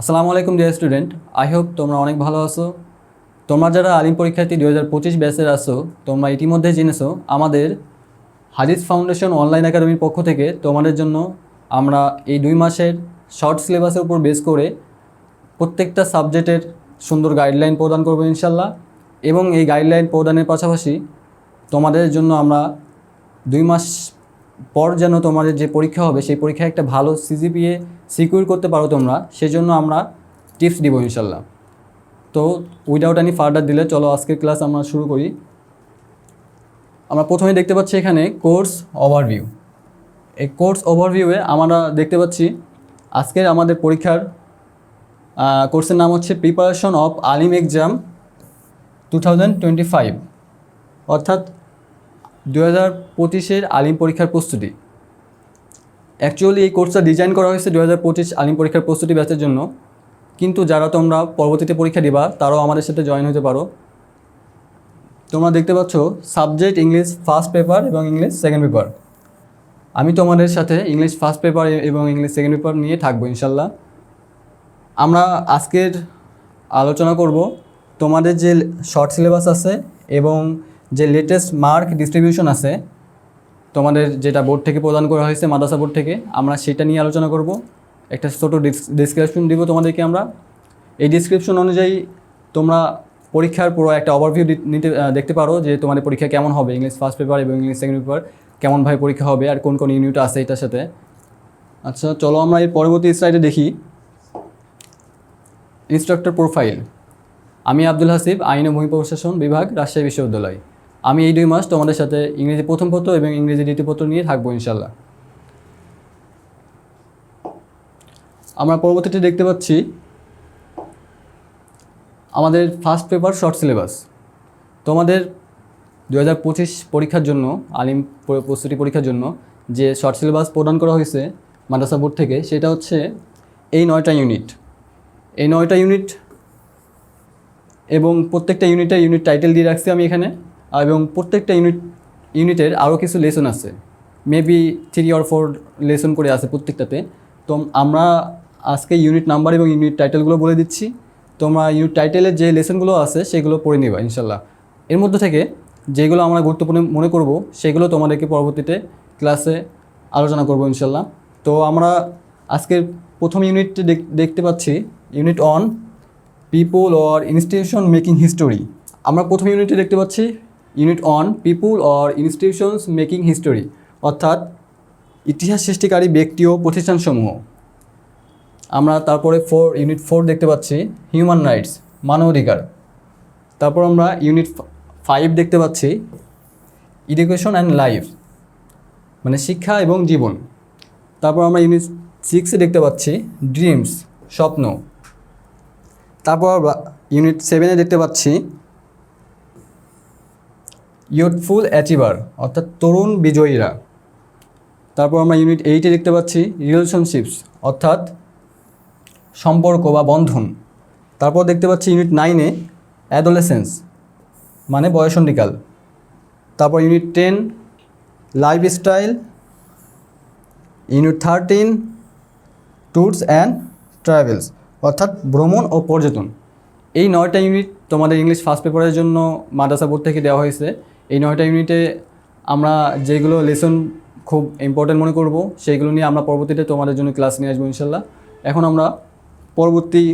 আসসালামু আলাইকুম dear student I hope তোমরা অনেক ভালো আছো। তোমরা যারা আলিম পরীক্ষার্থী দু হাজার পঁচিশ ব্যাচের আসো তোমরা ইতিমধ্যে জেনেছো, আমাদের হাদিস ফাউন্ডেশন অনলাইন একাডেমির পক্ষ থেকে তোমাদের জন্য আমরা এই দুই মাসের শর্ট সিলেবাসের উপর বেস করে প্রত্যেকটা সাবজেক্টের সুন্দর গাইডলাইন প্রদান করব ইনশাল্লাহ। এবং এই গাইডলাইন প্রদানের পাশাপাশি তোমাদের জন্য আমরা দুই মাস পর যেন তোমাদের যে পরীক্ষা হবে, সেই পরীক্ষায় একটা ভালো সিজিপিএ সিকিউর করতে পারো তোমরা, সেজন্য আমরা টিপস দিব ইনশাল্লাহ তো উইদাউট এনি ফার্দার দিলে চলো আজকের ক্লাস আমরা শুরু করি। আমরা প্রথমে দেখতে পাচ্ছি এখানে কোর্স ওভারভিউ এই কোর্স ওভারভিউয়ে আমরা দেখতে পাচ্ছি আজকের আমাদের পরীক্ষার কোর্সের নাম হচ্ছে preparation of Alim exam two thousand twenty five অর্থাৎ দু হাজার পঁচিশের আলিম পরীক্ষার প্রস্তুতি। অ্যাকচুয়ালি এই কোর্সটা ডিজাইন করা হয়েছে দু হাজার পঁচিশ আলিম পরীক্ষার প্রস্তুতি ব্যাচের জন্য। কিন্তু যারা তোমরা পরবর্তীতে পরীক্ষা দিবা, তারাও আমাদের সাথে জয়েন হতে পারো। তোমরা দেখতে পাচ্ছ সাবজেক্ট ইংলিশ ফার্স্ট পেপার এবং ইংলিশ সেকেন্ড পেপার আমি তোমাদের সাথে ইংলিশ ফার্স্ট পেপার এবং ইংলিশ সেকেন্ড পেপার নিয়ে থাকব, ইনশাল্লাহ। আমরা আজকের আলোচনা করব তোমাদের যে শর্ট সিলেবাস আছে এবং যে লেটেস্ট মার্ক ডিস্ট্রিবিউশন আছে, তোমাদের যেটা বোর্ড থেকে প্রদান করা হয়েছে, মাদ্রাসা বোর্ড থেকে, আমরা সেটা নিয়ে আলোচনা করব। একটা ছোটো ডিসক্রিপশন দিব তোমাদেরকে আমরা। এই ডিসক্রিপশন অনুযায়ী তোমরা পরীক্ষার পুরো একটা ওভারভিউ নিতে দেখতে পারো যে তোমাদের পরীক্ষা কেমন হবে ইংলিশ ফার্স্ট পেপার এবং ইংলিশ সেকেন্ড পেপার কেমনভাবে পরীক্ষা হবে আর কোন কোন ইউনিট আছে এটার সাথে। আচ্ছা চলো আমরা এর পরবর্তী স্লাইডে দেখি। ইনস্ট্রাক্টর প্রোফাইল আমি আব্দুল হাসিব, আইন ও ভূমি প্রশাসন বিভাগ, রাজশাহী বিশ্ববিদ্যালয়। আমি এই দুই মাস তোমাদের সাথে ইংরেজি প্রথম পত্র এবং ইংরেজি দ্বিতীয় পত্র নিয়ে থাকব ইনশাল্লাহ আমরা পরবর্তীতে দেখতে পাচ্ছি আমাদের ফার্স্ট পেপার শর্ট সিলেবাস তোমাদের দু হাজার পঁচিশ পরীক্ষার জন্য, আলিম প্রস্তুতি পরীক্ষার জন্য যে শর্ট সিলেবাস প্রদান করা হয়েছে মাদ্রাসা বোর্ড থেকে, সেটা হচ্ছে এই নয়টা ইউনিট এই নয়টা ইউনিট এবং প্রত্যেকটা ইউনিটে ইউনিট টাইটেল দিয়ে রাখছি আমি এখানে। এবং প্রত্যেকটা ইউনিট, ইউনিটের আরও কিছু লেসন আছে। Maybe three or four lesson করে আছে প্রত্যেকটাতে। তো আমরা আজকে ইউনিট নাম্বার এবং ইউনিট টাইটেলগুলো বলে দিচ্ছি। তোমরা ইউনিট টাইটেলের যে লেসনগুলো আছে সেগুলো পড়ে নেবা, ইনশাল্লাহ। এর মধ্যে থেকে যেগুলো আমরা গুরুত্বপূর্ণ মনে করব, সেগুলো তোমাদেরকে পরবর্তীতে ক্লাসে আলোচনা করব, ইনশাল্লাহ। তো আমরা আজকের প্রথম ইউনিটটি দেখতে পাচ্ছি unit on people or institution making history আমরা প্রথম ইউনিটে দেখতে পাচ্ছি unit on people or institutions making history, অর্থাৎ ইতিহাস সৃষ্টিকারী ব্যক্তি ও প্রতিষ্ঠানসমূহ। আমরা তারপরে ফোর ইউনিট ফোর দেখতে পাচ্ছি হিউম্যান রাইটস মানবাধিকার। তারপর আমরা ইউনিট ফাইভ দেখতে পাচ্ছি এডুকেশন অ্যান্ড লাইফ মানে শিক্ষা এবং জীবন। তারপর আমরা ইউনিট সিক্সে দেখতে পাচ্ছি ড্রিমস স্বপ্ন। তারপর ইউনিট সেভেনে দেখতে পাচ্ছি ইউথফুল অ্যাচিভার, অর্থাৎ তরুণ বিজয়ীরা। তারপর আমরা ইউনিট এইটে দেখতে পাচ্ছি রিলেশনশিপস, অর্থাৎ সম্পর্ক বা বন্ধন। তারপর দেখতে পাচ্ছি ইউনিট নাইনে অ্যাডোলেসেন্স মানে বয়সন্ধিকাল তারপর unit ten lifestyle. Unit thirteen tours and travels, অর্থাৎ ভ্রমণ ও পর্যটন। এই নয়টা ইউনিট তোমাদের ইংলিশ ফার্স্ট পেপারের জন্য মাদ্রাসা বোর্ড থেকে দেওয়া হয়েছে। এই নয়টা ইউনিটে আমরা যেগুলো লেসন খুব ইম্পর্টেন্ট মনে করব, সেইগুলো নিয়ে আমরা পরবর্তীতে তোমাদের জন্য ক্লাস নিয়ে আসব ইনশাল্লাহ। এখন আমরা পরবর্তী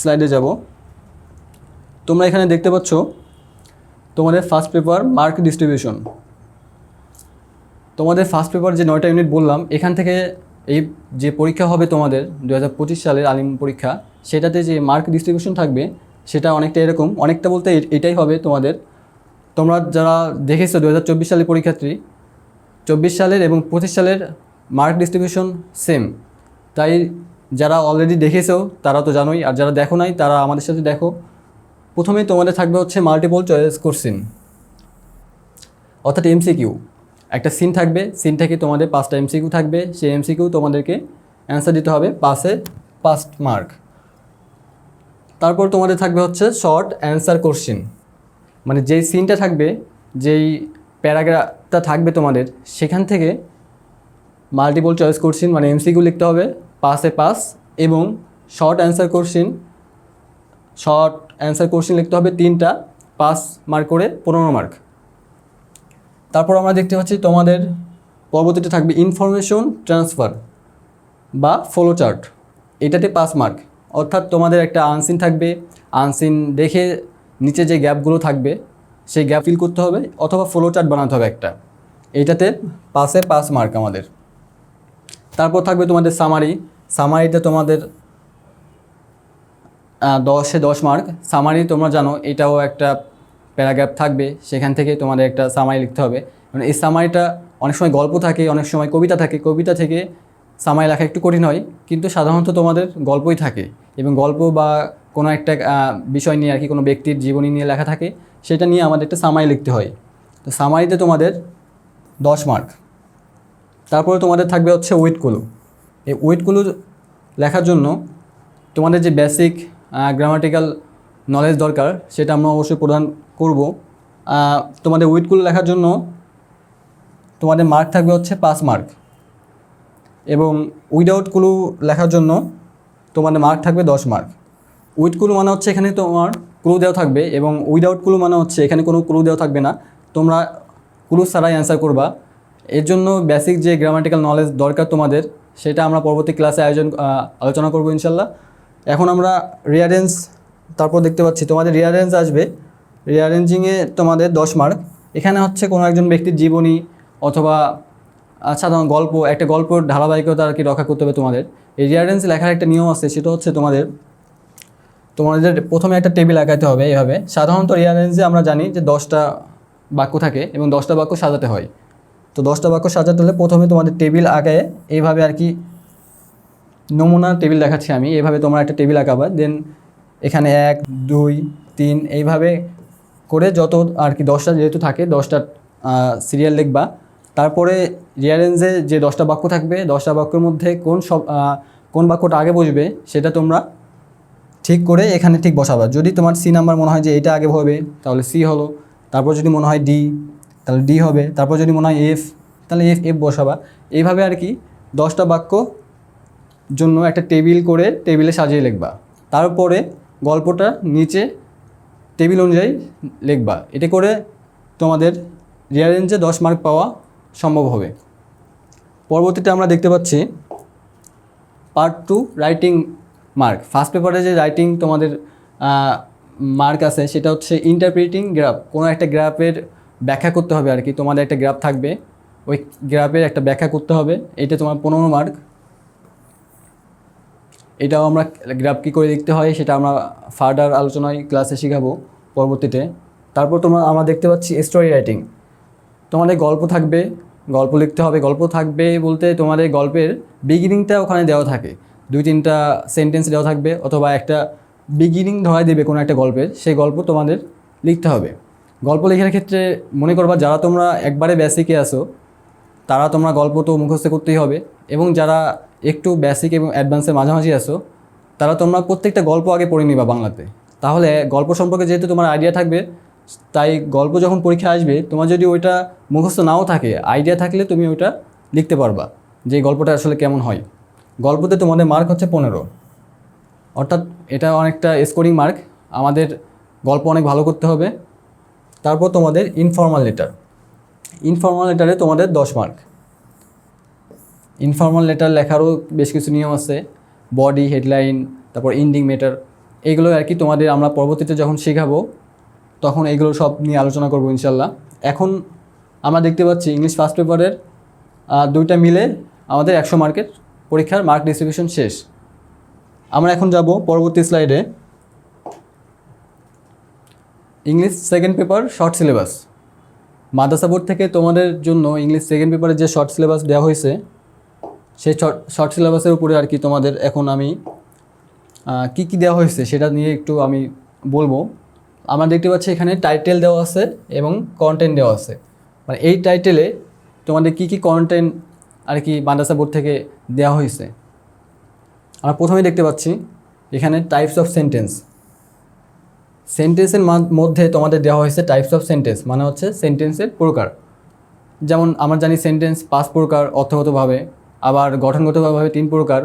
স্লাইডে যাব। তোমরা এখানে দেখতে পাচ্ছ তোমাদের ফার্স্ট পেপার মার্ক ডিস্ট্রিবিউশন তোমাদের ফার্স্ট পেপার যে নয়টা ইউনিট বললাম, এখান থেকে এই যে পরীক্ষা হবে তোমাদের দু হাজার পঁচিশ সালের আলিম পরীক্ষা, সেটাতে যে মার্ক ডিস্ট্রিবিউশন থাকবে, সেটা অনেকটা এরকম, অনেকটা বলতে এটাই হবে তোমাদের তোমরা যারা দেখেছ দু হাজার চব্বিশ সালের পরীক্ষার্থী, চব্বিশ সালের এবং পঁচিশ সালের মার্ক ডিস্ট্রিবিউশন সেম তাই যারা অলরেডি দেখেছ, তারা তো জানোই, আর যারা দেখো নাই, তারা আমাদের সাথে দেখো। প্রথমেই তোমাদের থাকবে হচ্ছে মাল্টিপল চয়েস কোশ্চিন অর্থাৎ এমসিকিউ একটা সিন থাকবে সিন থেকে তোমাদের পাঁচটা এমসিকিউ থাকবে। সেই এমসিকিউ তোমাদেরকে অ্যান্সার দিতে হবে পাসে পাস মার্ক তারপর তোমাদের থাকবে হচ্ছে শর্ট অ্যান্সার কোশ্চিন মানে যেই সিনটা থাকবে, যেই প্যারাগ্রাফটা থাকবে তোমাদের, সেখান থেকে মাল্টিপল চয়েস কোশ্চিন মানে এমসিকিউ লিখতে হবে পাসে পাস এবং short answer question short answer question লিখতে হবে তিনটা পাস মার্ক করে পনেরো মার্ক তারপর আমরা দেখতে পাচ্ছি তোমাদের পরবর্তীতে থাকবে ইনফরমেশন ট্রান্সফার বা ফলো চার্ট এটাতে পাস মার্ক অর্থাৎ তোমাদের একটা আনসিন থাকবে আনসিন দেখে নিচে যে গ্যাপগুলো থাকবে, সেই গ্যাপ ফিল করতে হবে অথবা ফলো চার্ট বানাতে হবে একটা। এইটাতে পাসে পাঁচ মার্ক আমাদের। তারপর থাকবে তোমাদের সামারি সামারিতে তোমাদের দশে দশ মার্ক সামারি তোমরা জানো, এটাও একটা প্যারাগ্রাফ থাকবে। সেখান থেকে তোমাদের একটা সামারি লিখতে হবে। মানে এই সামারিটা অনেক সময় গল্প থাকে, অনেক সময় কবিতা থাকে। কবিতা থেকে সামারি লেখা একটু কঠিন হয়, কিন্তু সাধারণত তোমাদের গল্পই থাকে। এবং গল্প বা কোনো একটা বিষয় নিয়ে আর কি কোনো ব্যক্তির জীবনী নিয়ে লেখা থাকে, সেটা নিয়ে আমাদের একটা সামারি লিখতে হয়। তো সামারিতে তোমাদের দশ মার্ক তারপরে তোমাদের থাকবে হচ্ছে ওয়েটগুলো এই ওয়েটগুলো লেখার জন্য তোমাদের যে বেসিক গ্রামাটিক্যাল নলেজ দরকার, সেটা আমরা অবশ্যই প্রদান করব। তোমাদের উইটগুলো লেখার জন্য তোমাদের মার্ক থাকবে হচ্ছে পাঁচ মার্ক এবং উইদাউটগুলো লেখার জন্য তোমাদের মার্ক থাকবে দশ মার্ক উইথগুলো মানে হচ্ছে এখানে তোমার ক্লু দেওয়া থাকবে এবং উইদাউটগুলো মানে হচ্ছে এখানে কোনো ক্লু দেওয়া থাকবে না। তোমরা ক্লু ছাড়াই অ্যান্সার করবা। এর জন্য বেসিক যে গ্রামাটিক্যাল নলেজ দরকার তোমাদের, সেটা আমরা পরবর্তী ক্লাসে আয়োজন আলোচনা করব ইনশাল্লাহ। এখন আমরা রিয়ারেঞ্জ তারপর দেখতে পাচ্ছি তোমাদের রিয়ারেঞ্জ আসবে। রিয়ারেঞ্জিংয়ে তোমাদের দশ মার্ক এখানে হচ্ছে কোনো একজন ব্যক্তির জীবনী অথবা সাধারণ গল্প, একটা গল্পর ধারাবাহিকতা আর কি রক্ষা করতে হবে তোমাদের। এই রিয়ারেঞ্জ লেখার একটা নিয়ম আছে, সেটা হচ্ছে তোমাদের তোমাদের প্রথমে একটা টেবিল আঁকাইতে হবে এইভাবে। সাধারণত রিয়ারেঞ্জে আমরা জানি যে দশটা বাক্য থাকে এবং দশটা বাক্য সাজাতে হয়। তো দশটা বাক্য সাজাতে হলে প্রথমে তোমাদের টেবিল আঁকায় এইভাবে আর কি নমুনা টেবিল দেখাচ্ছি আমি এভাবে তোমরা একটা টেবিল আঁকাবা। দেন এখানে এক, দুই, তিন, এইভাবে করে যত আর কি দশটা যেহেতু থাকে, দশটা সিরিয়াল লিখবা তারপরে রিয়ারেঞ্জে যে দশটা বাক্য থাকবে, দশটা বাক্যের মধ্যে কোন সব কোন বাক্যটা আগে বসবে, সেটা তোমরা ঠিক করে এখানে ঠিক বসাবা। যদি তোমার সি নাম্বার মনে হয় যে এটা আগে হবে, তাহলে সি হলো। তারপর যদি মনে হয় ডি তাহলে ডি হবে। তারপর যদি মনে হয় এফ তাহলে এফ এফ বসাবা। এইভাবে আর কি দশটা বাক্য জন্য একটা টেবিল করে টেবিলে সাজিয়ে লিখবা। তারপরে গল্পটা নিচে টেবিল অনুযায়ী লিখবা। এতে করে তোমাদের রিয়ারেঞ্জে দশ মার্ক পাওয়া সম্ভব হবে। পরবর্তীতে আমরা দেখতে পাচ্ছি part two writing mark first পেপারে যে রাইটিং তোমাদের মার্ক আছে, সেটা হচ্ছে ইন্টারপ্রিটিং গ্রাফ কোনো একটা গ্রাফের ব্যাখ্যা করতে হবে আর কি, তোমাদের একটা গ্রাফ থাকবে। ওই গ্রাফের একটা ব্যাখ্যা করতে হবে, এটা তোমার পনেরো মার্ক এটাও আমরা গ্রাফ কী করে লিখতে হয়, সেটা আমরা ফার্দার আলোচনায় ক্লাসে শেখাবো পরবর্তীতে। তারপর তোমরা, আমরা দেখতে পাচ্ছি স্টোরি রাইটিং তোমাদের গল্প থাকবে, গল্প লিখতে হবে। গল্প থাকবে বলতে তোমাদের গল্পের বিগিনিংটা ওখানে দেওয়া থাকে। দুই তিনটা সেন্টেন্স দেওয়া থাকবে অথবা একটা বিগিনিং ধরাই দেবে কোনো একটা গল্পের, সেই গল্প তোমাদের লিখতে হবে। গল্প লেখার ক্ষেত্রে মনে করবা যারা তোমরা একবারে বেসিকে আসো তারা তোমরা গল্প তো মুখস্থ করতেই হবে এবং যারা একটু বেসিক এবং অ্যাডভান্সের মাঝামাঝি আসো তারা তোমরা প্রত্যেকটা গল্প আগে পড়ে নিবা বাংলাতে। তাহলে গল্প সম্পর্কে যেহেতু তোমার আইডিয়া থাকবে, তাই গল্প যখন পরীক্ষা আসবে, তোমার যদি ওইটা মুখস্থ নাও থাকে আইডিয়া থাকলে তুমি ওইটা লিখতে পারবা যে গল্পটা আসলে কেমন হয়। গল্পতে তোমাদের মার্ক হচ্ছে পনেরো। অর্থাৎ এটা অনেকটা স্কোরিং মার্ক আমাদের গল্প অনেক ভালো করতে হবে। তারপর তোমাদের ইনফর্মাল লেটার ইনফর্মাল লেটারে তোমাদের দশ মার্ক ইনফর্মাল লেটার লেখারও বেশ কিছু নিয়ম আছে। বডি হেডলাইন তারপর ইন্ডিং মেটার এইগুলো আর কি তোমাদের আমরা পরবর্তীতে যখন শেখাবো, তখন এগুলো সব নিয়ে আলোচনা করব ইনশাল্লাহ। এখন আমরা দেখতে পাচ্ছি ইংলিশ ফার্স্ট পেপারের দুইটা মিলে আমাদের একশো মার্কের পরীক্ষার মার্ক ডিস্ট্রিবিউশন শেষ। আমরা এখন যাব পরবর্তী স্লাইডে English second paper short syllabus মাদ্রাসা বোর্ড থেকে তোমাদের জন্য ইংলিশ সেকেন্ড পেপারের যে শর্ট সিলেবাস দেওয়া হয়েছে, সেই শর্ট সিলেবাসের উপরে আর কি তোমাদের এখন আমি কি কি দেওয়া হয়েছে সেটা নিয়ে একটু আমি বলব। আমরা দেখতে পাচ্ছি এখানে টাইটেল দেওয়া আছে এবং কন্টেন্ট দেওয়া আছে। মানে এই টাইটেলে তোমাদের কি কি কন্টেন্ট আর কি মাদ্রাসা বোর্ড থেকে দেওয়া হয়েছে। আমরা প্রথমেই দেখতে পাচ্ছি, এখানে টাইপস অফ সেন্টেন্স সেন্টেন্সের মধ্যে তোমাদের দেওয়া হয়েছে টাইপস অফ সেন্টেন্স মানে হচ্ছে সেন্টেন্সের প্রকার। যেমন আমরা জানি সেন্টেন্স পাঁচ প্রকার অর্থগতভাবে, আবার গঠনগতভাবে তিন প্রকার।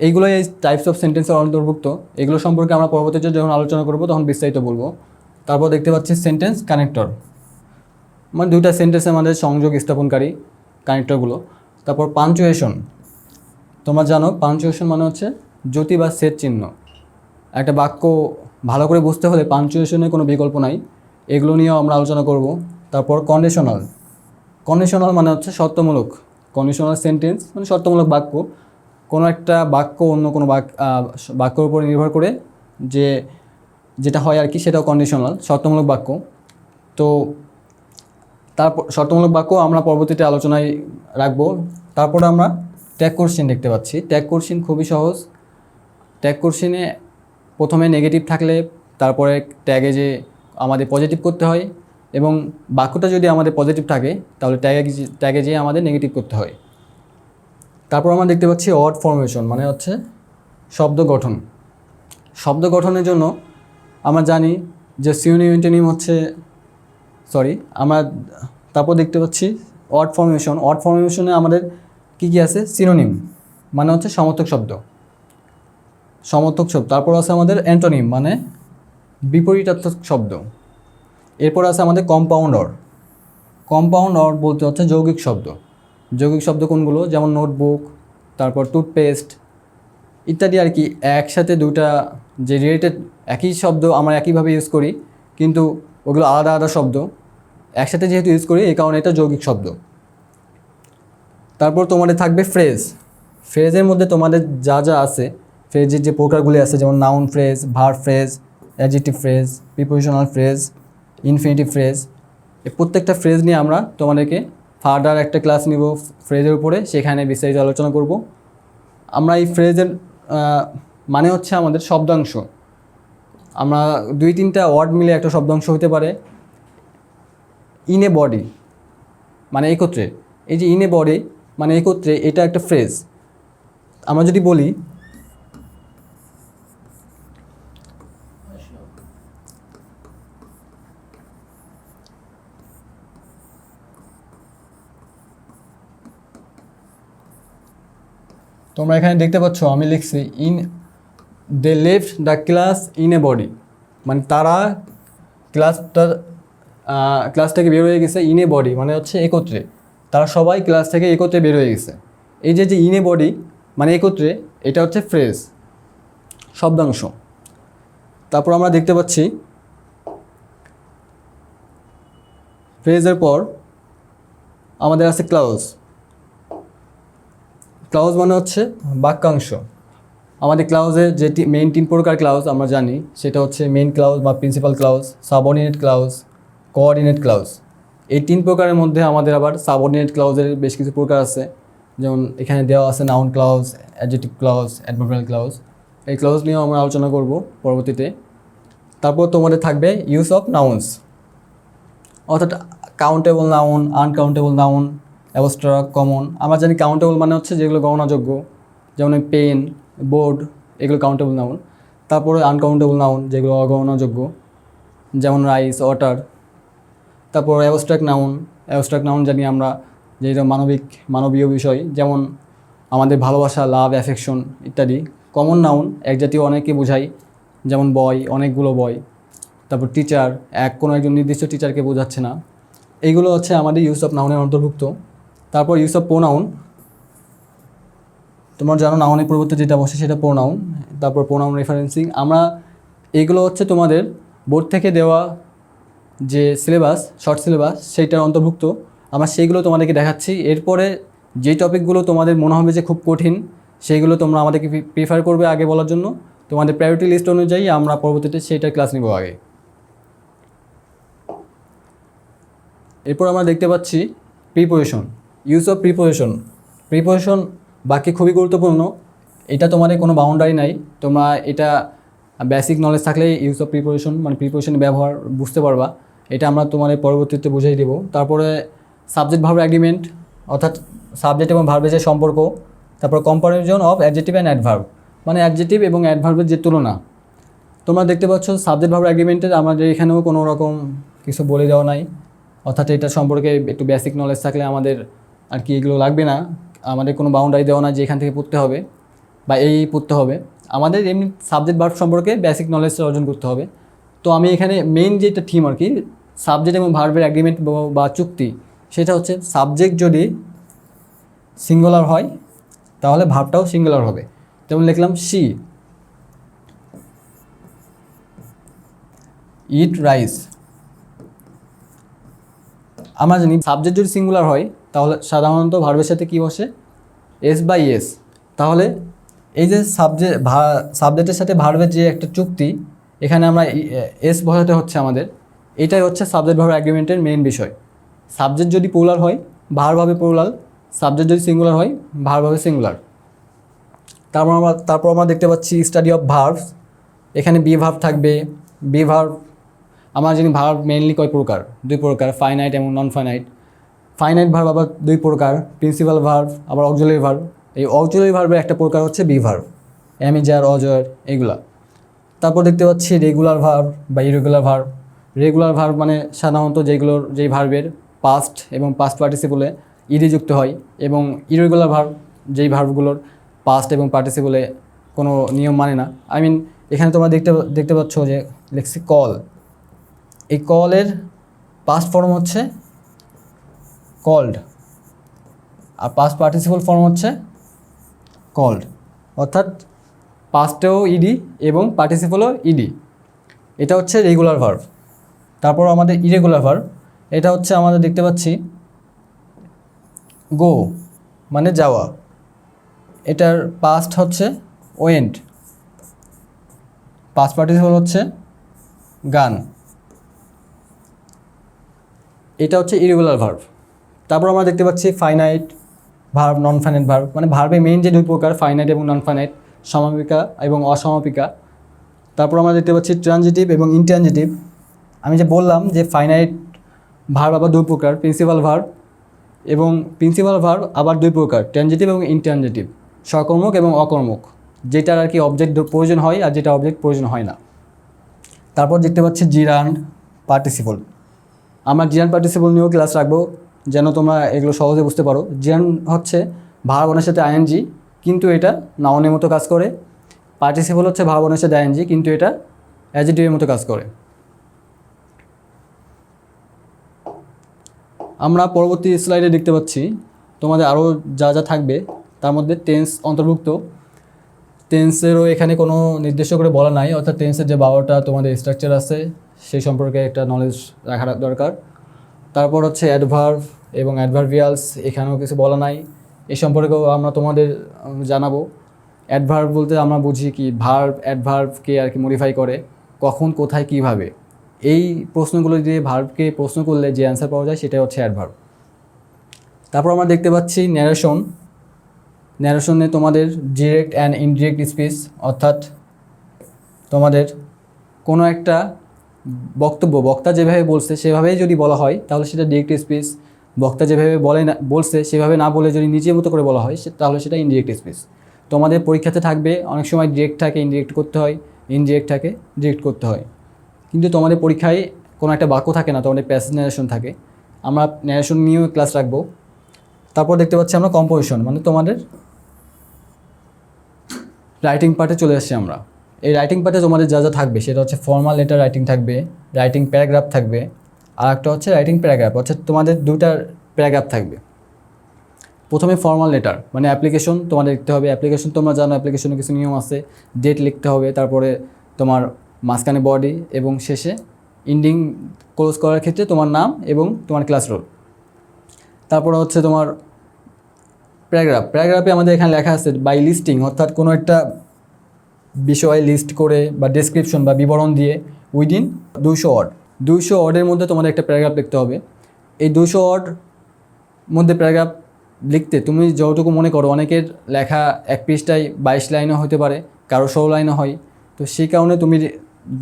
এইগুলো এই টাইপস অফ সেন্টেন্সের অন্তর্ভুক্ত। এগুলো সম্পর্কে আমরা পরবর্তীতে যখন আলোচনা করব তখন বিস্তারিত বলব। তারপর দেখতে পাচ্ছি সেন্টেন্স কানেক্টর মানে দুইটা সেন্টেন্সের আমাদের সংযোগ স্থাপনকারী কানেক্টরগুলো তারপর পাঞ্চুয়েশন। তোমরা জানো, পাঞ্চুয়েশন মানে হচ্ছে জ্যোতি বা সেট চিহ্ন। একটা বাক্য ভালো করে বুঝতে হলে পাঞ্চুয়েশনের কোনো বিকল্প নাই। এগুলো নিয়েও আমরা আলোচনা করব। তারপর কন্ডিশনাল কন্ডিশনাল মানে হচ্ছে শর্তমূলক। কন্ডিশনাল সেন্টেন্স মানে শর্তমূলক বাক্য। কোনো একটা বাক্য অন্য কোনো বাক্যের উপর নির্ভর করে যে, যেটা হয় আর কি সেটাও কন্ডিশনাল শর্তমূলক বাক্য। তো তারপর শর্তমূলক বাক্য আমরা পরবর্তীতে আলোচনায় রাখব। তারপরে আমরা ট্যাগ কোশ্চিন দেখতে পাচ্ছি। ট্যাগ কোশ্চিন খুবই সহজ। ট্যাগ কোশ্চিনে প্রথমে নেগেটিভ থাকলে তারপরে ট্যাগে যে আমাদের পজিটিভ করতে হয় এবং বাক্যটা যদি আমাদের পজিটিভ থাকে, তাহলে ট্যাগে ট্যাগে যেয়ে আমাদের নেগেটিভ করতে হয়। তারপর আমরা দেখতে পাচ্ছি অড ফর্মেশন মানে হচ্ছে শব্দ গঠন। শব্দ গঠনের জন্য আমরা জানি যে সিউনিউন্টেনিম হচ্ছে সরি আমরা তারপর দেখতে পাচ্ছি অড ফর্মেশন অড ফর্মেশনে আমাদের কী কী আছে? সিনোনিম মানে হচ্ছে সমর্থক শব্দ। সমর্থক শব্দ। তারপর আছে আমাদের অ্যান্টোনিম মানে বিপরীতার্থক শব্দ। এরপর আছে আমাদের কম্পাউন্ড অর কম্পাউন্ড অর বলতে হচ্ছে যৌগিক শব্দ। যৌগিক শব্দ কোনগুলো? যেমন নোটবুক তারপর টুথপেস্ট ইত্যাদি আর কি। একসাথে দুটা যে রিলেটেড একই শব্দ আমরা একইভাবে ইউজ করি, কিন্তু ওগুলো আলাদা আলাদা শব্দ। একসাথে যেহেতু ইউজ করি, এই কারণে এটা যৌগিক শব্দ। তারপর তোমাদের থাকবে ফ্রেজ ফ্রেজের মধ্যে তোমাদের যা যা আছে ফ্রেজের যে প্রকারগুলি আছে, যেমন noun phrase verb phrase adjective phrase prepositional phrase infinitive phrase এই প্রত্যেকটা ফ্রেজ নিয়ে আমরা তোমাদেরকে ফার্দার একটা ক্লাস নিব। ফ্রেজের উপরে সেখানে বিস্তারিত আলোচনা করব। আমরা এই ফ্রেজের মানে হচ্ছে আমাদের শব্দাংশ। আমরা দুই তিনটা ওয়ার্ড মিলে একটা শব্দাংশ হতে পারে। ইন এ বডি মানে একত্রে। এই যে ইন এ বডি মানে একত্রে, এটা একটা ফ্রেজ আমরা যদি বলি, তোমরা এখানে দেখতে পাচ্ছ, আমি লিখছি in they left the class in a body মানে তারা ক্লাসটা ক্লাস থেকে বের হয়ে গেছে ইন এ বডি মানে হচ্ছে একত্রে। তারা সবাই ক্লাস থেকে একত্রে বের হয়ে গেছে। এই যে যে ইন এ বডি মানে একত্রে, এটা হচ্ছে ফ্রেজ শব্দাংশ। তারপর আমরা দেখতে পাচ্ছি ফ্রেজের পর আমাদের আছে ক্লাউজ ক্লাউজ মানে হচ্ছে বাক্যাংশ। আমাদের ক্লাউজে যেটি মেইন তিন প্রকার ক্লাউজ আমরা জানি, সেটা হচ্ছে মেইন ক্লাউজ বা principal clause subordinate clause coordinate clause এই তিন প্রকারের মধ্যে আমাদের আবার সাবঅর্ডিনেট ক্লাউজের বেশ কিছু প্রকার আছে। যেমন এখানে দেওয়া আছে noun clause adjective clause adverbial clause এই ক্লাউজ নিয়েও আমরা আলোচনা করব পরবর্তীতে। তারপর তোমাদের থাকবে ইউজ অফ নাউন্স অর্থাৎ countable noun uncountable noun abstract common আমরা জানি কাউন্টেবল মানে হচ্ছে যেগুলো গণনাযোগ্য। যেমন পেন বোর্ড এগুলো কাউন্টেবল নাউন তারপরে আনকাউন্টেবল নাউন যেগুলো অগণনাযোগ্য যেমন রাইস ওয়াটার তারপর অ্যাবস্ট্রাক্ট নাউন অ্যাবস্ট্রাক্ট নাউন জানি আমরা যেটা মানবিক, মানবীয় বিষয়, যেমন আমাদের ভালোবাসা লাভ অ্যাফেকশন ইত্যাদি। কমন নাউন এক জাতীয় অনেকে বোঝায়, যেমন বয় অনেকগুলো বয় তারপর টিচার এক কোনো একজন নির্দিষ্ট টিচারকে বোঝাচ্ছে না। এইগুলো হচ্ছে আমাদের ইউজ অফ নাউনের অন্তর্ভুক্ত। তারপর ইউজ অফ প্রোনাউন তোমার জানো নাউনের পরিবর্তে যেটা বসে সেটা প্রোনাউন তারপর প্রোনাউন রেফারেন্সিং আমরা এগুলো হচ্ছে তোমাদের বোর্ড থেকে দেওয়া যে সিলেবাস শর্ট সিলেবাস সেইটার অন্তর্ভুক্ত। আমরা সেইগুলো তোমাদেরকে দেখাচ্ছি। এরপরে যে টপিকগুলো তোমাদের মনে হবে যে খুব কঠিন, সেইগুলো তোমরা আমাদেরকে প্রিফার করবে আগে বলার জন্য। তোমাদের প্রায়োরিটি লিস্ট অনুযায়ী আমরা পরবর্তীতে সেইটার ক্লাস নিব আগে। এরপর আমরা দেখতে পাচ্ছি preposition use of preposition preposition বাকি খুবই গুরুত্বপূর্ণ, এটা তোমাদের কোনো বাউন্ডারি নাই, তোমরা এটা বেসিক নলেজ থাকলে ইউজ অফ প্রিপারেশন মানে প্রিপোজিশনের ব্যবহার বুঝতে পারবা, এটা আমরা তোমাদের পরবর্তীতে বুঝিয়ে দেবো। তারপরে সাবজেক্ট ভার্ব অ্যাগ্রিমেন্ট অর্থাৎ সাবজেক্ট এবং ভার্বের যে সম্পর্ক, তারপর comparison of adjective and adverb মানে অ্যাডজেটিভ এবং অ্যাডভার্বের যে তুলনা। তোমরা দেখতে পাচ্ছ সাবজেক্ট ভার্ব অ্যাগ্রিমেন্টের আমাদের এখানেও কোনো রকম কিছু বলে দেওয়া নাই, অর্থাৎ এটা সম্পর্কে একটু বেসিক নলেজ থাকলে আমাদের আর কি এগুলো লাগবে না। আমাদের কোনো বাউন্ডারি দেওয়া না যে এখান থেকে পড়তে হবে বা এই পড়তে হবে। আমাদের এমনি সাবজেক্ট ভার্ব সম্পর্কে বেসিক নলেজ অর্জন করতে হবে। তো আমি এখানে মেইন যেটা থিম আর কি সাবজেক্ট এবং ভার্বের অ্যাগ্রিমেন্ট বা চুক্তি, সেটা হচ্ছে সাবজেক্ট যদি সিঙ্গুলার হয়, তাহলে ভার্বটাও সিঙ্গুলার হবে। যেমন লিখলাম সি ইট রাইস আমরা জানি সাবজেক্ট যদি সিঙ্গুলার হয় তাহলে সাধারণত ভার্বের সাথে কী বসে? এস বাই এস তাহলে এই যে সাবজেক্ট সাবজেক্টের সাথে ভার্বের যে একটা চুক্তি, এখানে আমরা এস বসাতে হচ্ছে আমাদের। এটাই হচ্ছে সাবজেক্ট ভার্ব অ্যাগ্রিমেন্টের মেইন বিষয়। সাবজেক্ট যদি পোলার হয় ভার্ব হবে পোলার সাবজেক্ট যদি সিঙ্গুলার হয় ভার্ব হবে সিঙ্গুলার তারপর আমরা তারপর আমরা দেখতে পাচ্ছি স্টাডি অফ ভার্ভস এখানে বি ভার্ব থাকবে। বি ভার্ভ আমরা জানি ভার্ব মেইনলি কয় প্রকার? দুই প্রকার ফাইনাইট এবং নন ফাইনাইট ফাইনাইট ভার্ব আবার দুই প্রকার প্রিন্সিপাল ভার্ব আবার অক্সিলারি ভার্ব এই অক্সিলারি ভার্বের একটা প্রকার হচ্ছে বি ভার্ব অ্যামিজার অজয়ের, এগুলা। তারপর দেখতে পাচ্ছি রেগুলার ভার্ব বা ইরেগুলার ভার্ব রেগুলার ভার্ব মানে সাধারণত যেগুলোর, যেই ভার্বের পাস্ট এবং পাস্ট পার্টিসিপলে ইডি যুক্ত হয় এবং ইরেগুলার ভার্ব যেই ভার্বগুলোর পাস্ট এবং পার্টিসিপলে কোনো নিয়ম মানে না। আই মিন এখানে তোমরা দেখতে দেখতে পাচ্ছ যে, লেখছি কল এই কলের পাস্ট ফর্ম হচ্ছে কল্ড আর পাস্ট পার্টিসিপল ফর্ম হচ্ছে কল্ড অর্থাৎ পাস্টেও ইডি এবং পার্টিসিপলও ইডি এটা হচ্ছে রেগুলার ভার্ব তারপর আমাদের ইরেগুলার ভার্ব এটা হচ্ছে আমাদের দেখতে পাচ্ছি গো মানে যাওয়া। এটার পাস্ট হচ্ছে ওয়েন্ট পাস্ট পার্টিসিপল হচ্ছে গান। এটা হচ্ছে ইরেগুলার ভার্ব তারপর আমরা দেখতে পাচ্ছি finite verb non finite verb মানে ভার্বে মেইন যে দুই প্রকার ফাইনাইট এবং নন ফাইনাইট সমাপিকা এবং অসমাপিকা তারপর আমরা দেখতে পাচ্ছি ট্রানজিটিভ এবং ইনট্রানজিটিভ আমি যে বললাম যে ফাইনাইট ভার্ব আবার দুই প্রকার প্রিন্সিপাল ভার্ব এবং প্রিন্সিপাল ভার্ব আবার দুই প্রকার ট্রানজিটিভ এবং ইনট্রানজিটিভ সকর্মক এবং অকর্মক, যেটার আর কি অবজেক্ট প্রয়োজন হয় আর যেটা অবজেক্ট প্রয়োজন হয় না। তারপর দেখতে পাচ্ছি জিরান্ড পার্টিসিপল আমরা জিরান পার্টিসিপল নিয়েও ক্লাস রাখব। যেন তোমরা এগুলো সহজে বুঝতে পারো। জিরান হচ্ছে ভাড়াবনের সাথে আইএনজি কিন্তু এটা নাউনের মতো কাজ করে। পার্টিসিপল হচ্ছে ভাড়াবনের সাথে আইএনজি কিন্তু এটা অ্যাজিটিভের মতো কাজ করে। আমরা পরবর্তী স্লাইডে দেখতে পাচ্ছি, তোমাদের আরও যা যা থাকবে, তার মধ্যে টেন্স অন্তর্ভুক্ত। টেন্সেরও এখানে কোনো নির্দিষ্ট করে বলা নাই, অর্থাৎ টেন্সের যে বারোটা তোমাদের স্ট্রাকচার আছে, সেই সম্পর্কে একটা নলেজ রাখা দরকার। তারপর হচ্ছে অ্যাডভার্ভ এবং অ্যাডভার্ভিয়ালস এখানেও কিছু বলা নাই। এ সম্পর্কেও আমরা তোমাদের জানাব। অ্যাডভার্ব বলতে আমরা বুঝি কি ভার্ব অ্যাডভার্বকে আর কি মডিফাই করে, কখন, কোথায়, কীভাবে। এই প্রশ্নগুলো দিয়ে ভার্বকে প্রশ্ন করলে যে অ্যান্সার পাওয়া যায় সেটাই হচ্ছে অ্যাডভার্ব তারপর আমরা দেখতে পাচ্ছি ন্যারেশন ন্যারেশনে তোমাদের ডিরেক্ট অ্যান্ড ইনডিরেক্ট স্পিচ অর্থাৎ তোমাদের কোনো একটা বক্তব্য, বক্তা যেভাবে বলছে সেভাবেই যদি বলা হয়, তাহলে সেটা ডিরেক্ট স্পিচ বক্তা যেভাবে বলে না, বলছে, সেভাবে না বলে যদি নিজের মতো করে বলা হয় তাহলে সেটা ইনডিরেক্ট স্পিচ তোমাদের পরীক্ষাতে থাকবে, অনেক সময় ডিরেক্ট থাকে ইনডিরেক্ট করতে হয় ইনডিরেক্ট থাকে ডিরেক্ট করতে হয়। কিন্তু তোমাদের পরীক্ষায় কোনো একটা বাক্য থাকে না, তোমাদের প্যাসেজ ন্যারেশন থাকে। আমরা ন্যারেশন নিয়েও ক্লাস রাখব। তারপর দেখতে পাচ্ছি আমরা কম্পোজিশন মানে তোমাদের রাইটিং পার্টে চলে আসছি আমরা। এই রাইটিং পার্টে তোমাদের যা যা থাকবে, সেটা হচ্ছে ফর্মাল লেটার রাইটিং থাকবে রাইটিং প্যারাগ্রাফ থাকবে আর একটা হচ্ছে রাইটিং প্যারাগ্রাফ অর্থাৎ তোমাদের দুইটা প্যারাগ্রাফ থাকবে। প্রথমে ফর্মাল লেটার মানে অ্যাপ্লিকেশন তোমাদের লিখতে হবে। অ্যাপ্লিকেশন তোমরা জানো অ্যাপ্লিকেশনে কিছু নিয়ম আছে। ডেট লিখতে হবে, তারপরে তোমার মাঝখানে বডি এবং শেষে ইন্ডিং ক্লোজ করার ক্ষেত্রে তোমার নাম এবং তোমার ক্লাস রোল তারপরে হচ্ছে তোমার প্যারাগ্রাফ প্যারাগ্রাফে আমাদের এখানে লেখা আছে বাই লিস্টিং অর্থাৎ কোনো একটা বিষয় লিস্ট করে বা ডেসক্রিপশন বা বিবরণ দিয়ে উইদিন দুশো ওয়ার্ড দুইশো ওয়ার্ডের মধ্যে তোমাদের একটা প্যারাগ্রাফ লিখতে হবে। এই দুশো ওয়ার্ড মধ্যে প্যারাগ্রাফ লিখতে তুমি যতটুকু মনে করো, অনেকের লেখা এক পৃষ্ঠায় বাইশ লাইনও হতে পারে, কারও ষোলো লাইনও হয়। তো সেই কারণে তুমি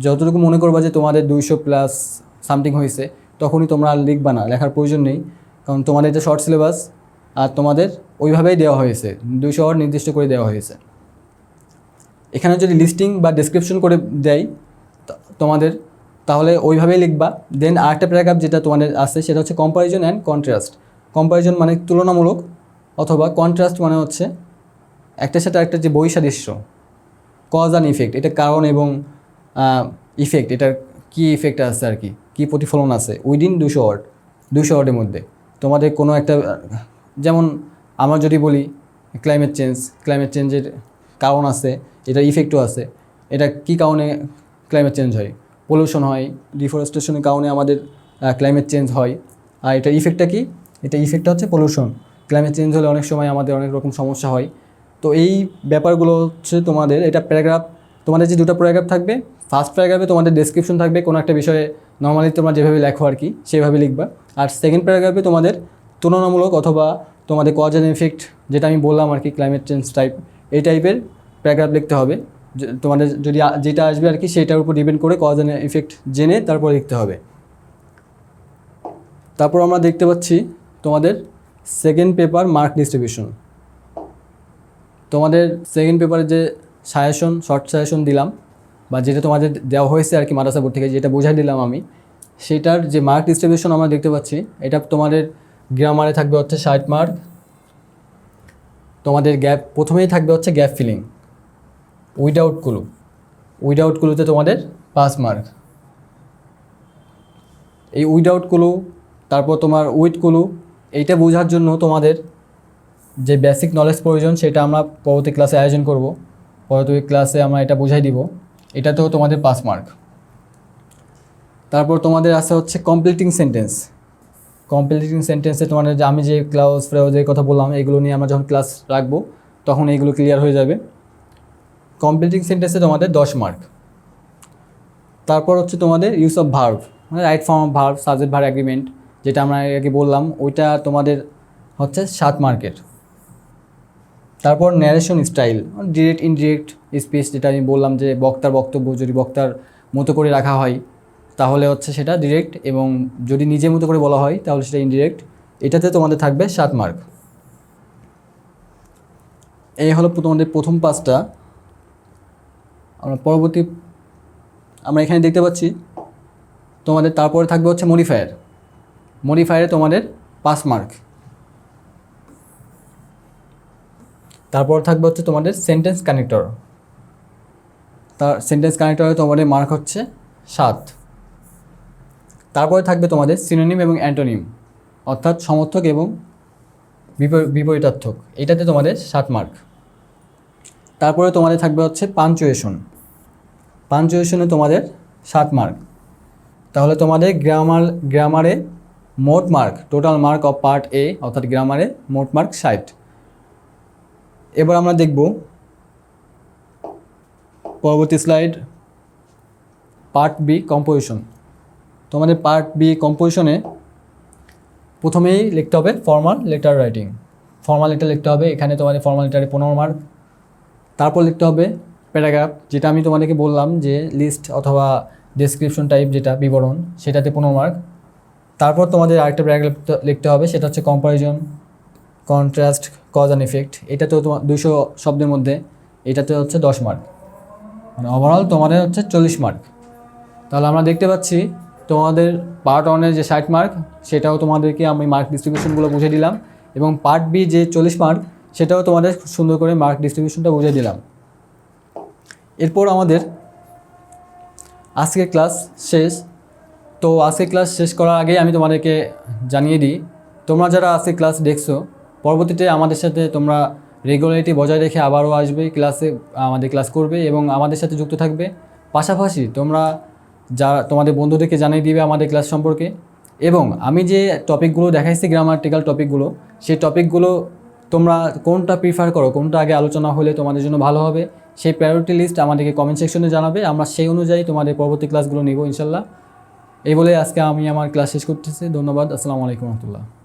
যতটুকু মনে করবা যে তোমাদের দুইশো প্লাস সামথিং হয়েছে, তখনই তোমরা আর লিখবা না, লেখার প্রয়োজন নেই। কারণ তোমাদের এটা শর্ট সিলেবাস আর তোমাদের ওইভাবেই দেওয়া হয়েছে, দুইশো ওয়ার্ড নির্দিষ্ট করে দেওয়া হয়েছে। এখানে যদি লিস্টিং বা ডেসক্রিপশন করে দেয় তোমাদের তাহলে ওইভাবেই লিখবা। দেন আরেকটা প্যারাগ্রাফ যেটা তোমাদের আছে, সেটা হচ্ছে কম্পারিজন অ্যান্ড কন্ট্রাস্ট কম্পারিজন মানে তুলনামূলক অথবা কন্ট্রাস্ট মানে হচ্ছে একটার সাথে একটা যে বৈসাদৃশ্য। কজ অ্যান্ড ইফেক্ট এটা কারণ এবং ইফেক্ট এটার কী ইফেক্ট আছে আর কি? কী প্রতিফলন আছে? উইদিন দুশো ওয়ার্ড দুশো ওয়ার্ডের মধ্যে। তোমাদের কোনো একটা, যেমন আমরা যদি বলি ক্লাইমেট চেঞ্জ ক্লাইমেট চেঞ্জের কারণ আছে, এটার ইফেক্টও আছে। এটা কী কারণে ক্লাইমেট চেঞ্জ হয়? পলিউশন হয় ডিফরেস্টেশনের কারণে আমাদের ক্লাইমেট চেঞ্জ হয়। আর এটা ইফেক্টটা কি? এটা ইফেক্টটা হচ্ছে পলিউশন ক্লাইমেট চেঞ্জ হলে অনেক সময় আমাদের অনেক রকম সমস্যা হয়। তো এই ব্যাপারগুলো হচ্ছে তোমাদের, এটা প্যারাগ্রাফ তোমাদের যে দুটো প্যারাগ্রাফ থাকবে ফার্স্ট প্যারাগ্রাফে তোমাদের ডেসক্রিপশন থাকবে, কোনো একটা বিষয়ে নর্মালি তোমরা যেভাবে লেখো আর কি, সেভাবে লিখবা। আর সেকেন্ড প্যারাগ্রাফে তোমাদের তুলনামূলক অথবা তোমাদের কজ অ্যান্ড ইফেক্ট যেটা আমি বললাম আর কি ক্লাইমেট চেঞ্জ টাইপ এই টাইপের প্যারাগ্রাফ লিখতে হবে। তোমাদের যদি যেটা আসবে আর কি সেটার উপর ডিপেন্ড করে কজ অ্যান্ড ইফেক্ট জেনে তারপর লিখতে হবে। তারপর আমরা দেখতে পাচ্ছি তোমাদের সেকেন্ড পেপার মার্ক ডিস্ট্রিবিউশন তোমাদের সেকেন্ড পেপারে যে সাজেশন শর্ট সাজেশন দিলাম বা যেটা তোমাদের দেওয়া হয়েছে আর কি মাদ্রাসা বোর্ড থেকে, যেটা বোঝাই দিলাম আমি, সেটার যে মার্ক ডিস্ট্রিবিউশন আমরা দেখতে পাচ্ছি, এটা তোমাদের গ্রামারে থাকবে হচ্ছে ষাট মার্ক তোমাদের গ্যাপ প্রথমেই থাকবে হচ্ছে gap filling without clue. Without কুলুতে তোমাদের পাঁচ মার্ক এই উইদাউট কুলু, তারপর তোমার উইথ কুলু, এইটা বোঝার জন্য তোমাদের যে বেসিক নলেজ প্রয়োজন, সেটা আমরা পরবর্তী ক্লাসে আয়োজন করব। পরবর্তী ক্লাসে আমরা এটা বুঝাই দিব। এটাতেও তোমাদের পাস মার্ক তারপর তোমাদের আসে হচ্ছে কমপ্লিটিং সেন্টেন্স কমপ্লিটিং সেন্টেন্সে তোমাদের আমি যে ক্লাউজ ফ্রাউজের কথা বললাম, এগুলো নিয়ে আমরা যখন ক্লাস রাখব, তখন এইগুলো ক্লিয়ার হয়ে যাবে। কমপ্লিটিং সেন্টেন্সে তোমাদের দশ মার্ক তারপর হচ্ছে তোমাদের ইউজ অফ ভার্ভ মানে right form of verb subject verb agreement যেটা আমরা আগে বললাম, ওইটা তোমাদের হচ্ছে সাত মার্কের তারপর narration style direct indirect speech যেটা আমি বললাম যে বক্তার বক্তব্য যদি বক্তার মতো করে রাখা হয়, তাহলে হচ্ছে সেটা ডিরেক্ট এবং যদি নিজের মতো করে বলা হয়, তাহলে সেটা ইনডিরেক্ট এটাতে তোমাদের থাকবে সাত মার্ক এই হলো তোমাদের প্রথম পাঁচটা। আমরা পরবর্তী আমরা এখানে দেখতে পাচ্ছি তোমাদের তারপরে থাকবে হচ্ছে মডিফায়ার। মডিফায়ারে তোমাদের পাস মার্ক। তারপর থাকবে হচ্ছে তোমাদের সেন্টেন্স কানেক্টর। তার সেন্টেন্স কানেক্টরে তোমাদের মার্ক হচ্ছে সাত। তারপরে থাকবে তোমাদের সিনোনিম এবং অ্যান্টোনিম, অর্থাৎ সমর্থক এবং বিপরী- বিপরীতার্থক। এটাতে তোমাদের সাত মার্ক। তারপরে তোমাদের থাকবে হচ্ছে পাঞ্চুয়েশন। পাঞ্চুয়েশনে তোমাদের সাত মার্ক তাহলে তোমাদের গ্রামার গ্রামারে মোট mark total mark of part A অর্থাৎ গ্রামারে মোট মার্ক ষাট। এবার আমরা দেখব পরবর্তী স্লাইড পার্ট বি কম্পোজিশন তোমাদের পার্ট বি কম্পোজিশনে প্রথমেই লিখতে হবে formal letter writing formal letter লিখতে হবে, এখানে তোমাদের ফর্মাল লেটারে পনেরো মার্ক তারপর লিখতে হবে প্যারাগ্রাফ, যেটা আমি তোমাদেরকে বললাম যে লিস্ট অথবা ডেসক্রিপশন টাইপ যেটা বিবরণ, সেটাতে পনেরো মার্ক তারপর তোমাদের আরেকটা প্যারাগ্রাফ লিখতে হবে, সেটা হচ্ছে comparison contrast cause and effect এটাতেও তোমার দুশো শব্দের মধ্যে এটাতে হচ্ছে দশ মার্ক মানে ওভারঅল তোমাদের হচ্ছে চল্লিশ মার্ক তাহলে আমরা দেখতে পাচ্ছি তোমাদের পার্ট ওয়ানের যে ষাট মার্ক সেটাও তোমাদেরকে আমি মার্ক ডিস্ট্রিবিউশনগুলো বুঝে দিলাম এবং পার্ট বি যে চল্লিশ মার্ক সেটাও তোমাদের সুন্দর করে মার্ক ডিস্ট্রিবিউশনটা বুঝে দিলাম। এরপর আমাদের আজকের ক্লাস শেষ। তো আজকের ক্লাস শেষ করার আগেই আমি তোমাদেরকে জানিয়ে দিই, তোমরা যারা আজকে ক্লাস দেখছ, পরবর্তীতে আমাদের সাথে তোমরা রেগুলারিটি বজায় রেখে আবারও আসবে ক্লাসে আমাদের ক্লাস করবে এবং আমাদের সাথে যুক্ত থাকবে। পাশাপাশি তোমরা যা তোমাদের বন্ধুদেরকে জানিয়ে দিবে আমাদের ক্লাস সম্পর্কে। এবং আমি যে টপিকগুলো দেখাইছি গ্রামাটিক্যাল টপিকগুলো সেই টপিকগুলো তোমরা কোনটা প্রিফার করো? কোনটা আগে আলোচনা হলে তোমাদের জন্য ভালো হবে? সেই প্রায়োরিটি লিস্ট আমাদেরকে কমেন্ট সেকশনে জানাবে। আমরা সেই অনুযায়ী তোমাদের পরবর্তী ক্লাসগুলো নিব ইনশাল্লাহ। এই বলে আজকে আমি আমার ক্লাস শেষ করতেছি। ধন্যবাদ। আসসালামু আলাইকুম রহমতুল্লাহ।